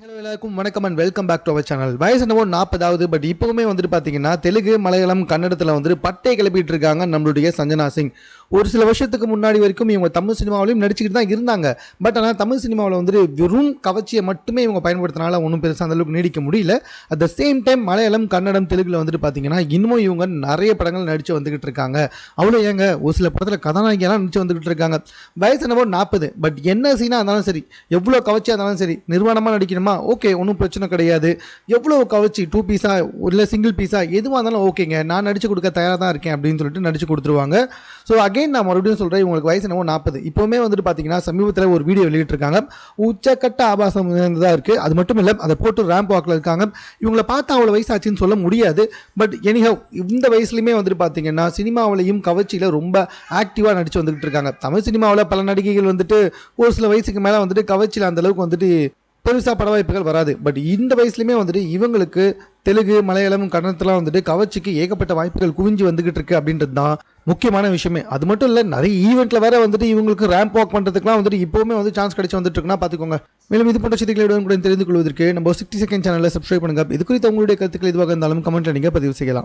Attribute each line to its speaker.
Speaker 1: Hello எல்லாருக்கும் வணக்கம் and welcome back to our channel வயசு என்னவோ நாற்பதாவது பட் இப்போவுமே வந்துட்டு பார்த்தீங்கன்னா தெலுங்கு மலையாளம் கன்னடத்தில் வந்துட்டு பட்டை கிளப்பிட்டு இருக்காங்க நம்மளுடைய சஞ்சனா சிங். ஒரு சில வருஷத்துக்கு முன்னாடி வரைக்கும் இவங்க தமிழ் சினிமாவிலையும் நடிச்சுக்கிட்டு தான் இருந்தாங்க. பட் ஆனால் தமிழ் சினிமாவில் வந்துட்டு வெறும் கவர்ச்சியை மட்டுமே இவங்க பயன்படுத்தினால ஒன்றும் பெருசாக அந்தளவுக்கு நீடிக்க முடியல. At the same time Malayalam Kannada தெலுங்கில் வந்துட்டு பார்த்தீங்கன்னா இன்னமும் இவங்க நிறைய படங்கள் நடித்து வந்துக்கிட்டு இருக்காங்க. அவ்வளோ ஏங்க ஒரு சில படத்தில் கதாநாயகியெல்லாம் நடிச்சு வந்துக்கிட்டு இருக்காங்க. வயசு என்னவோ நாற்பது பட் என்ன சீனாக இருந்தாலும் சரி எவ்வளோ கவர்ச்சியாக இருந்தாலும் சரி நிர்வாணமாக நடிக்கணும்? ஓகே ஒன்றும் பிரச்சனை கிடையாது. எவ்வளோ கவர்ச்சி? டூ பீஸா இல்லை சிங்கிள் பீஸா எதுவாக இருந்தாலும் ஓகேங்க நான் நடிச்சு கொடுக்க தயாராக தான் இருக்கேன் அப்படின்னு சொல்லிட்டு நடிச்சு கொடுத்துருவாங்க. ஸோ அகைன் நான் மறுபடியும் சொல்கிறேன் இவங்களுக்கு வயசு என்னவோ நாற்பது இப்போவுமே வந்துட்டு பார்த்தீங்கன்னா சமீபத்தில் ஒரு வீடியோ வெளியிட்டிருக்காங்க. உச்சக்கட்ட ஆபாசம் தான் இருக்குது அது மட்டும் இல்லை அதை போட்டு ரேம்ப் வாக்கில் இருக்காங்க. இவங்கள பார்த்தா அவ்வளோ வயசாச்சுன்னு சொல்ல முடியாது. பட் எனிஹவ் இந்த வயசுலையுமே வந்துட்டு பார்த்தீங்கன்னா சினிமாவிலையும் கவர்ச்சியில் ரொம்ப ஆக்டிவாக நடித்து வந்துக்கிட்டு இருக்காங்க. தமிழ் சினிமாவில் பல நடிகைகள் வந்துட்டு ஒரு சில வயசுக்கு மேலே வந்துட்டு கவர்ச்சியில் அந்தளவுக்கு வந்துட்டு பெருசாக பட வாய்ப்புகள் வராது. பட் இந்த வயசுலையுமே வந்துட்டு இவங்களுக்கு தெலுங்கு மலையாளம் கன்னடத்தெல்லாம் வந்துட்டு கவர்ச்சிக்கு ஏகப்பட்ட வாய்ப்புகள் குவிஞ்சு வந்துகிட்டு இருக்கு அப்படின்றது தான் முக்கியமான விஷயமே. அது மட்டும் இல்லை நிறைய ஈவெண்ட்டில் வேற வந்துட்டு இவங்களுக்கு ரேம்ப் வாக் பண்ணுறதுக்குலாம் வந்துட்டு இப்போவுமே வந்து சான்ஸ் கிடைச்சி வந்துட்டு இருக்குன்னா பார்த்துக்கோங்க மேலும் இது போன்ற செய்திகளுடன் கூட தெரிந்து கொள்வதற்கு நம்ம சிக்ஸ்டி செகண்ட் சேனலில் சப்ஸ்கிரைப் பண்ணுங்க. இது குறித்து உங்களுடைய கருத்துக்கள் எதுவாக இருந்தாலும் கமெண்ட்டில் நீங்கள் பதிவு செய்யலாம்.